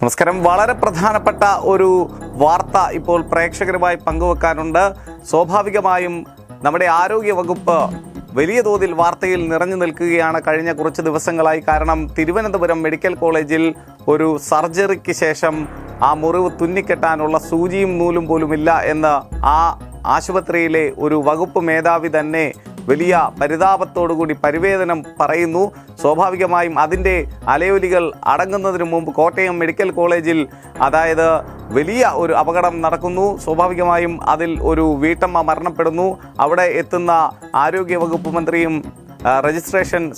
നമസ്കാരം. വളരെ പ്രധാനപ്പെട്ട ഒരു വാർത്ത ഇപ്പോൾ പ്രേക്ഷകരുമായി പങ്കുവെക്കാനുണ്ട്. സ്വാഭാവികമായും നമ്മുടെ ആരോഗ്യ വകുപ്പ് വലിയ തോതിൽ വാർത്തയിൽ നിറഞ്ഞു നിൽക്കുകയാണ് കഴിഞ്ഞ കുറച്ച് ദിവസങ്ങളായി. കാരണം തിരുവനന്തപുരം മെഡിക്കൽ കോളേജിൽ ഒരു സർജറിക്ക് ശേഷം ആ മുറിവ് തുന്നിക്കെട്ടാനുള്ള സൂചിയും നൂലും പോലുമില്ല എന്ന് ആ ആശുപത്രിയിലെ ഒരു വകുപ്പ് മേധാവി തന്നെ വലിയ പരിതാപത്തോടുകൂടി പരിവേദനം പറയുന്നു. സ്വാഭാവികമായും അതിന്റെ അലയൊലികൾ അടങ്ങുന്നതിന് മുമ്പ് കോട്ടയം മെഡിക്കൽ കോളേജിൽ അതായത് വലിയ ഒരു അപകടം നടക്കുന്നു. സ്വാഭാവികമായും അതിൽ ഒരു വീട്ടമ്മ മരണപ്പെടുന്നു. അവിടെ എത്തുന്ന ആരോഗ്യ വകുപ്പ് മന്ത്രിയും രജിസ്ട്രേഷൻ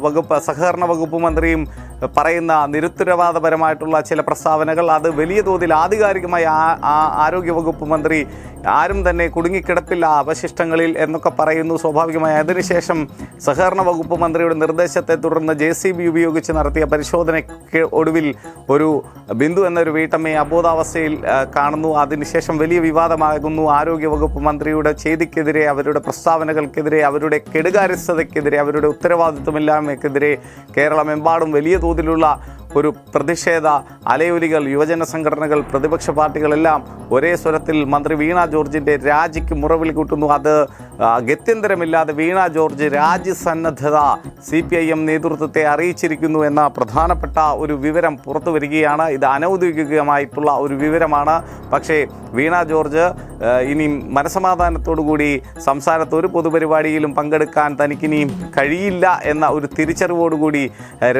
വകുപ്പ് സഹകരണ വകുപ്പ് മന്ത്രിയും പറയുന്ന നിരുത്തരവാദപരമായിട്ടുള്ള ചില പ്രസ്താവനകൾ അത് വലിയ തോതിൽ ആധികാരികമായി ആ- ആ ആരോഗ്യ വകുപ്പ് മന്ത്രി ആരും തന്നെ കുടുങ്ങിക്കിടപ്പില്ല അവശിഷ്ടങ്ങളിൽ എന്നൊക്കെ പറയുന്നു. സ്വാഭാവികമായി അതിനുശേഷം സഹകരണ വകുപ്പ് മന്ത്രിയുടെ നിർദ്ദേശത്തെ തുടർന്ന് ജെ സി ബി ഉപയോഗിച്ച് നടത്തിയ പരിശോധനയ്ക്ക് ഒടുവിൽ ഒരു ബിന്ദു എന്നൊരു വീട്ടമ്മയെ അബോധാവസ്ഥയിൽ കാണുന്നു. അതിനുശേഷം വലിയ വിവാദമാകുന്നു. ആരോഗ്യവകുപ്പ് മന്ത്രിയുടെ ചെയ്തിക്കെതിരെ അവരുടെ പ്രസ്താവനകൾക്കെതിരെ അവരുടെ കെടുകാര്യസ്ഥതയ്ക്കെതിരെ അവരുടെ ഉത്തരവാദിത്വമില്ലായ്മയ്ക്കെതിരെ കേരളമെമ്പാടും വലിയ തോതിലുള്ള ഒരു പ്രതിഷേധ അലയൊലികൾ യുവജന സംഘടനകൾ പ്രതിപക്ഷ പാർട്ടികളെല്ലാം ഒരേ സ്വരത്തിൽ മന്ത്രി വീണ ജോർജിന്റെ രാജിക്ക് മുറവിൽ കൂട്ടുന്നു. അത് ഗത്യന്തരമില്ലാതെ വീണ ജോർജ് രാജ്യസന്നദ്ധത സി പി ഐ എം നേതൃത്വത്തെ അറിയിച്ചിരിക്കുന്നു എന്ന പ്രധാനപ്പെട്ട ഒരു വിവരം പുറത്തു വരികയാണ്. ഇത് അനൗദ്യോഗികമായിട്ടുള്ള ഒരു വിവരമാണ്. പക്ഷേ വീണ ജോർജ് ഇനി മനസമാധാനത്തോടുകൂടി സംസ്ഥാനത്ത് ഒരു പൊതുപരിപാടിയിലും പങ്കെടുക്കാൻ തനിക്കിനിയും കഴിയില്ല എന്ന ഒരു തിരിച്ചറിവോടുകൂടി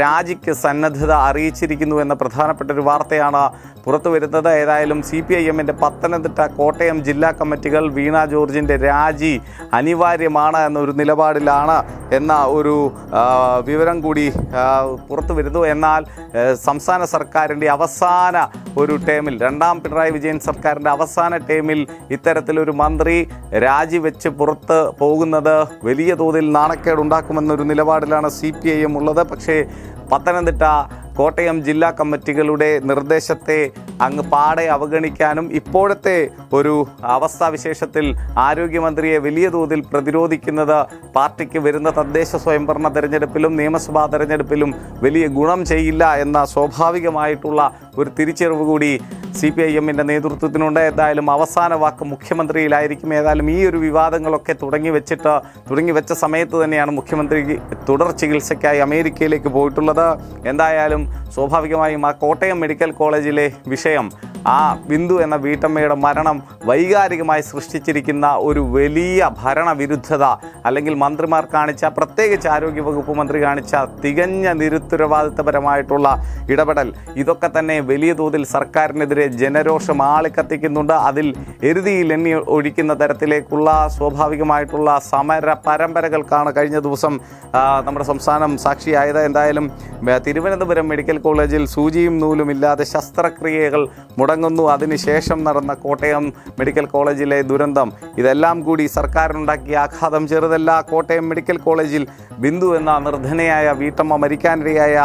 രാജിക്ക് സന്നദ്ധത അറിയിച്ചിരിക്കുന്നു എന്ന പ്രധാനപ്പെട്ട ഒരു വാർത്തയാണ് പുറത്തു വരുന്നത്. ഏതായാലും സി പി ഐ എമ്മിന്റെ പത്തനംതിട്ട കോട്ടയം ജില്ലാ കമ്മിറ്റികൾ വീണ ജോർജിന്റെ രാജി അനിവാര്യമാണ് എന്നൊരു നിലപാടിലാണ് എന്ന ഒരു വിവരം കൂടി പുറത്തു വരുന്നു. എന്നാൽ സംസ്ഥാന സർക്കാരിന്റെ അവസാന ഒരു ടേമിൽ രണ്ടാം പിണറായി വിജയൻ സർക്കാരിന്റെ അവസാന ടേമിൽ ഇത്തരത്തിലൊരു മന്ത്രി രാജിവെച്ച് പുറത്ത് പോകുന്നത് വലിയ തോതിൽ നാണക്കേടുണ്ടാക്കുമെന്നൊരു നിലപാടിലാണ് സി പി ഐ എം ഉള്ളത്. പക്ഷേ പത്തനംതിട്ട കോട്ടയം ജില്ലാ കമ്മിറ്റികളുടെ നിർദ്ദേശത്തെ അങ്ങ് പാടെ അവഗണിക്കാനും ഇപ്പോഴത്തെ ഒരു അവസ്ഥാവിശേഷത്തിൽ ആരോഗ്യമന്ത്രിയെ വലിയ തോതിൽ പ്രതിരോധിക്കുന്നത് പാർട്ടിക്ക് വരുന്ന തദ്ദേശ സ്വയംഭരണ തെരഞ്ഞെടുപ്പിലും നിയമസഭാ തെരഞ്ഞെടുപ്പിലും വലിയ ഗുണം ചെയ്യില്ല എന്ന സ്വാഭാവികമായിട്ടുള്ള ഒരു തിരിച്ചറിവ് കൂടി സി പി ഐ എമ്മിന്റെ നേതൃത്വത്തിനുണ്ട്. ഏതായാലും അവസാന വാക്ക് മുഖ്യമന്ത്രിയിലായിരിക്കും. ഏതായാലും ഈ ഒരു വിവാദങ്ങളൊക്കെ തുടങ്ങി വെച്ചിട്ട് തുടങ്ങി വെച്ച സമയത്ത് തന്നെയാണ് മുഖ്യമന്ത്രി തുടർ ചികിത്സയ്ക്കായി അമേരിക്കയിലേക്ക് പോയിട്ടുള്ളത്. എന്തായാലും സ്വാഭാവികമായും ആ കോട്ടയം മെഡിക്കൽ കോളേജിലെ വിഷയം ആ ബിന്ദു എന്ന വീട്ടമ്മയുടെ മരണം വൈകാരികമായി സൃഷ്ടിച്ചിരിക്കുന്ന ഒരു വലിയ ഭരണവിരുദ്ധത അല്ലെങ്കിൽ മന്ത്രിമാർ കാണിച്ച പ്രത്യേകിച്ച് ആരോഗ്യവകുപ്പ് മന്ത്രി കാണിച്ച തികഞ്ഞ നിരുത്തരവാദിത്തപരമായിട്ടുള്ള ഇടപെടൽ ഇതൊക്കെ തന്നെ വലിയ തോതിൽ സർക്കാരിനെതിരെ ജനരോഷം ആളിക്കത്തിക്കുന്നുണ്ട് അതിൽ എരുതിയിൽ എണ്ണി ഒഴിക്കുന്ന തരത്തിലേക്കുള്ള സ്വാഭാവികമായിട്ടുള്ള സമര പരമ്പരകൾക്കാണ് കഴിഞ്ഞ ദിവസം നമ്മുടെ സംസ്ഥാനം സാക്ഷിയായത്. എന്തായാലും തിരുവനന്തപുരം മെഡിക്കൽ കോളേജിൽ സൂചിയും നൂലും ഇല്ലാതെ ശസ്ത്രക്രിയകൾ മുടങ്ങുന്നു. അതിനുശേഷം നടന്ന കോട്ടയം മെഡിക്കൽ കോളേജിലെ ദുരന്തം. ഇതെല്ലാം കൂടി സർക്കാരിനുണ്ടാക്കിയ ആഘാതം ചെറുതല്ല. കോട്ടയം മെഡിക്കൽ കോളേജിൽ ബിന്ദു എന്ന നിർധനയായ വീട്ടമ്മ മരിക്കാനിടയായ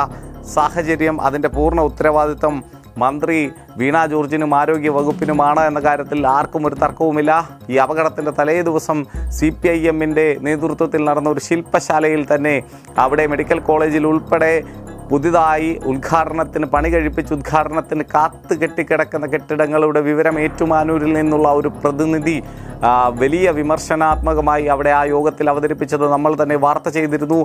സാഹചര്യം അതിന്റെ പൂർണ ഉത്തരവാദിത്തം മന്ത്രി വീണ ജോർജിനും ആരോഗ്യ വകുപ്പിനുമാണ് എന്ന കാര്യത്തിൽ ആർക്കും ഒരു തർക്കവുമില്ല. ഈ അപകടത്തിന്റെ തലേ ദിവസം സി പി ഐ എമ്മിന്റെ നേതൃത്വത്തിൽ നടന്ന ഒരു ശില്പശാലയിൽ തന്നെ അവിടെ മെഡിക്കൽ കോളേജിൽ ഉൾപ്പെടെ പുതിയതായി ഉദ്ഘാടനത്തിന് പണി കഴിപ്പിച്ച് ഉദ്ഘാടനത്തിന് കാത്ത് കെട്ടിക്കിടക്കുന്ന കെട്ടിടങ്ങളുടെ വിവരം ഏറ്റുമാനൂരിൽ നിന്നുള്ള ഒരു പ്രതിനിധി വലിയ വിമർശനാത്മകമായി അവിടെ ആ യോഗത്തിൽ അവതരിപ്പിച്ചത് നമ്മൾ തന്നെ വാർത്ത ചെയ്തിരുന്നു.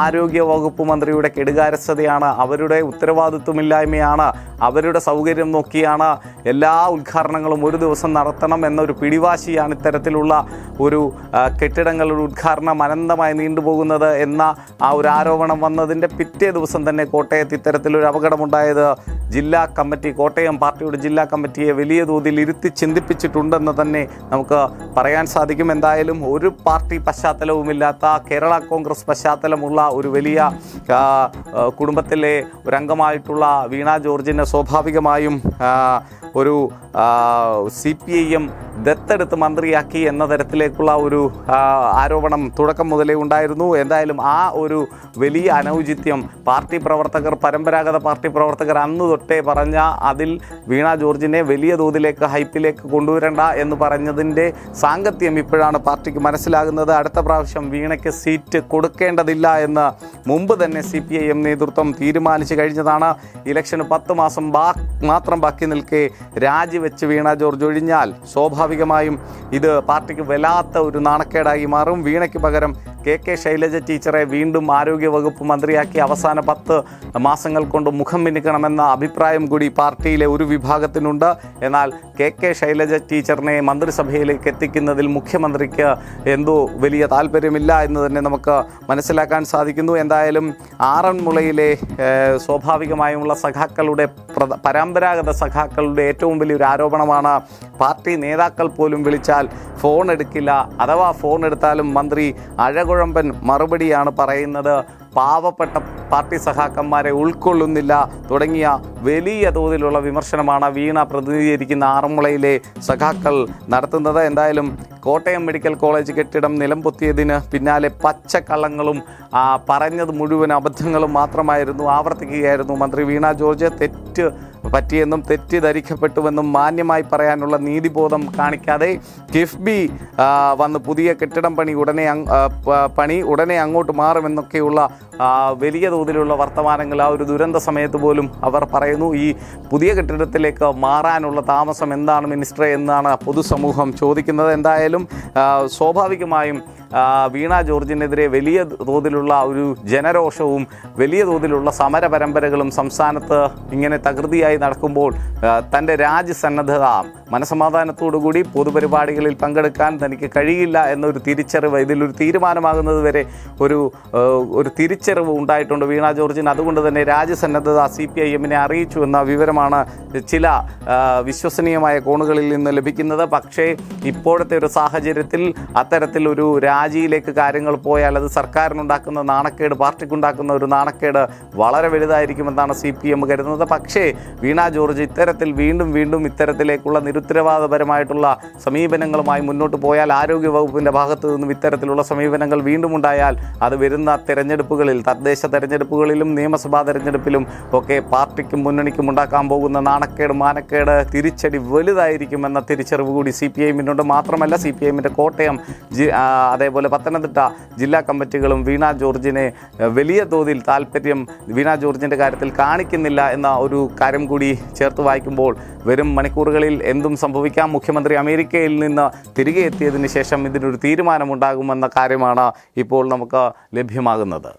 ആരോഗ്യ വകുപ്പ് മന്ത്രിയുടെ കെടുകാരസ്ഥതയാണ് അവരുടെ ഉത്തരവാദിത്വമില്ലായ്മയാണ് അവരുടെ സൗകര്യം നോക്കിയാണ് എല്ലാ ഉദ്ഘാടനങ്ങളും ഒരു ദിവസം നടത്തണം എന്നൊരു പിടിവാശിയാണ് ഇത്തരത്തിലുള്ള ഒരു കെട്ടിടങ്ങളുടെ ഉദ്ഘാടനം അനന്തമായി നീണ്ടുപോകുന്നത് എന്ന ആ ഒരു ആരോപണം വന്നതിന്റെ പിറ്റേ ദിവസം തന്നെ കോട്ടയത്ത് ഇത്തരത്തിലൊരു അപകടമുണ്ടായത് ജില്ലാ കമ്മിറ്റി കോട്ടയം പാർട്ടിയുടെ ജില്ലാ കമ്മിറ്റിയെ വലിയ തോതിൽ ഇരുത്തി ചിന്തിപ്പിച്ചിട്ടുണ്ടെന്ന് തന്നെ നമുക്ക് പറയാൻ സാധിക്കും. എന്തായാലും ഒരു പാർട്ടി പശ്ചാത്തലവുമില്ലാത്ത കേരള കോൺഗ്രസ് പശ്ചാത്തലമുള്ള ഒരു വലിയ കുടുംബത്തിലെ ഒരംഗമായിട്ടുള്ള വീണ ജോർജിന് സ്വാഭാവികമായും ഒരു സി പി ഐ എം ദത്തെടുത്ത് മന്ത്രിയാക്കി എന്ന തരത്തിലേക്കുള്ള ഒരു ആരോപണം തുടക്കം മുതലേ ഉണ്ടായിരുന്നു. എന്തായാലും ആ ഒരു വലിയ അനൗചിത്യം പാർട്ടി പ്രവർത്തകർ പരമ്പരാഗത പാർട്ടി പ്രവർത്തകർ അന്ന് തൊട്ടേ പറഞ്ഞ അതിൽ വീണ ജോർജിനെ വലിയ തോതിലേക്ക് ഹൈപ്പിലേക്ക് കൊണ്ടുവരണ്ട എന്ന് പറഞ്ഞതിന്റെ സാങ്കത്യം ഇപ്പോഴാണ് പാർട്ടിക്ക് മനസ്സിലാകുന്നത്. അടുത്ത പ്രാവശ്യം വീണയ്ക്ക് സീറ്റ് കൊടുക്കേണ്ടതില്ല എന്ന് മുമ്പ് തന്നെ സി പി ഐ എം നേതൃത്വം തീരുമാനിച്ചു കഴിഞ്ഞതാണ്. ഇലക്ഷന് പത്ത് മാസം ബാ മാത്രം ബാക്കി നിൽക്കെ രാജിവെച്ച് വീണ ജോർജ് ഒഴിഞ്ഞാൽ സ്വാഭാവികമായും ഇത് പാർട്ടിക്ക് വല്ലാത്ത ഒരു നാണക്കേടായി മാറും. വീണയ്ക്ക് പകരം കെ കെ ശൈലജ ടീച്ചറെ വീണ്ടും ആരോഗ്യവകുപ്പ് മന്ത്രിയാക്കി അവസാന പത്ത് മാസങ്ങൾ കൊണ്ട് മുഖം മിനുക്കണമെന്ന അഭിപ്രായം കൂടി പാർട്ടിയിലെ ഒരു വിഭാഗത്തിനുണ്ട്. എന്നാൽ കെ കെ ശൈലജ ടീച്ചറിനെ മന്ത്രിസഭയിലേക്ക് എത്തിക്കുന്നതിൽ മുഖ്യമന്ത്രിക്ക് എന്തോ വലിയ താല്പര്യമില്ല എന്ന് തന്നെ നമുക്ക് മനസ്സിലാക്കാൻ സാധിക്കുന്നു. എന്തായാലും ആറന്മുളയിലെ സ്വാഭാവികമായുമുള്ള സഖാക്കളുടെ പരമ്പരാഗത സഖാക്കളുടെ ഏറ്റവും വലിയൊരു ആരോപണമാണ് പാർട്ടി നേതാക്കൾ പോലും വിളിച്ചാൽ ഫോൺ എടുക്കില്ല. അഥവാ ഫോൺ എടുത്താലും മന്ത്രി അഴകുഴമ്പൻ മറുപടിയാണ് പറയുന്നത്. പാവപ്പെട്ട പാർട്ടി സഖാക്കന്മാരെ ഉൾക്കൊള്ളുന്നില്ല തുടങ്ങിയ വലിയ തോതിലുള്ള വിമർശനമാണ് വീണ പ്രതിനിധീകരിക്കുന്ന ആറന്മുളയിലെ സഖാക്കൾ നടത്തുന്നത്. എന്തായാലും കോട്ടയം മെഡിക്കൽ കോളേജ് കെട്ടിടം നിലംപൊത്തിയതിന് പിന്നാലെ പച്ചക്കള്ളങ്ങളും പറഞ്ഞത് മുഴുവൻ അബദ്ധങ്ങളും മാത്രമായിരുന്നു ആവർത്തിക്കുകയായിരുന്നു മന്ത്രി വീണ. ജോർജ് തെറ്റ് പറ്റിയെന്നും തെറ്റിദ്ധരിക്കപ്പെട്ടുവെന്നും മാന്യമായി പറയാനുള്ള നീതിബോധം കാണിക്കാതെ കിഫ്ബി വന്ന് പുതിയ കെട്ടിടം പണി ഉടനെ പണി ഉടനെ അങ്ങോട്ട് മാറുമെന്നൊക്കെയുള്ള വലിയ തോതിലുള്ള വർത്തമാനങ്ങൾ ആ ഒരു ദുരന്ത സമയത്ത് പോലും അവർ പറയുന്നു ഈ പുതിയ കെട്ടിടത്തിലേക്ക് മാറാനുള്ള താമസം എന്താണ് മിനിസ്റ്റർ എന്നാണ് പൊതുസമൂഹം ചോദിക്കുന്നത്. എന്തായാലും സ്വാഭാവികമായും വീണ ജോർജിനെതിരെ വലിയ തോതിലുള്ള ഒരു ജനരോഷവും വലിയ തോതിലുള്ള സമര പരമ്പരകളും സംസ്ഥാനത്ത് ഇങ്ങനെ തകൃതിയായി നടക്കുമ്പോൾ തന്റെ രാജ്യസന്നദ്ധത മനസമാധാനത്തോടുകൂടി പൊതുപരിപാടികളിൽ പങ്കെടുക്കാൻ തനിക്ക് കഴിയില്ല എന്നൊരു തിരിച്ചറിവ് ഇതിലൊരു തീരുമാനമാകുന്നത് വരെ ഒരു ഒരു തിരിച്ചറിവ് ഉണ്ടായിട്ടുണ്ട് വീണ ജോർജിന്. അതുകൊണ്ട് തന്നെ രാജ്യസന്നദ്ധത സി പി ഐ എമ്മിനെ അറിയിച്ചു എന്ന വിവരമാണ് ചില വിശ്വസനീയമായ കോണുകളിൽ നിന്ന് ലഭിക്കുന്നത്. പക്ഷേ ഇപ്പോഴത്തെ ഒരു സാഹചര്യത്തിൽ അത്തരത്തിൽ ഒരു രാജിയിലേക്ക് കാര്യങ്ങൾ പോയാൽ അത് സർക്കാരിനുണ്ടാക്കുന്ന നാണക്കേട് പാർട്ടിക്കുണ്ടാക്കുന്ന ഒരു നാണക്കേട് വളരെ വലുതായിരിക്കുമെന്നാണ് സി പി എം കരുതുന്നത്. പക്ഷേ വീണ ജോർജ് ഇത്തരത്തിൽ വീണ്ടും വീണ്ടും ഇത്തരത്തിലേക്കുള്ള നിരുത്തരവാദപരമായിട്ടുള്ള സമീപനങ്ങളുമായി മുന്നോട്ട് പോയാൽ ആരോഗ്യ വകുപ്പിന്റെ ഭാഗത്തു നിന്നും ഇത്തരത്തിലുള്ള സമീപനങ്ങൾ വീണ്ടും ഉണ്ടായാൽ അത് വരുന്ന തെരഞ്ഞെടുപ്പുകളിൽ തദ്ദേശ തെരഞ്ഞെടുപ്പുകളിലും നിയമസഭാ തെരഞ്ഞെടുപ്പിലും ഒക്കെ പാർട്ടിക്കും മുന്നണിക്കും ഉണ്ടാക്കാൻ പോകുന്ന നാണക്കേട് മാനക്കേട് തിരിച്ചടി വലുതായിരിക്കുമെന്ന തിരിച്ചറിവ് കൂടി സി പി ഐഎമ്മിനുണ്ട് മാത്രമല്ല സി പി എമ്മിന്റെ കോട്ടയം ആ, അതേപോലെ പത്തനംതിട്ട ജില്ലാ കമ്മിറ്റികളും വീണ ജോർജിനെ വലിയ തോതിൽ താല്പര്യം വീണ ജോർജിന്റെ കാര്യത്തിൽ കാണിക്കുന്നില്ല എന്ന ഒരു കാര്യം കൂടി ചേർത്ത് വായിക്കുമ്പോൾ വരും മണിക്കൂറുകളിൽ എന്തും സംഭവിക്കാം. മുഖ്യമന്ത്രി അമേരിക്കയിൽ നിന്ന് തിരികെ എത്തിയതിന് ശേഷം ഇതിനൊരു തീരുമാനമുണ്ടാകുമെന്ന കാര്യമാണ് ഇപ്പോൾ നമുക്ക് ലഭ്യമാകുന്നത്.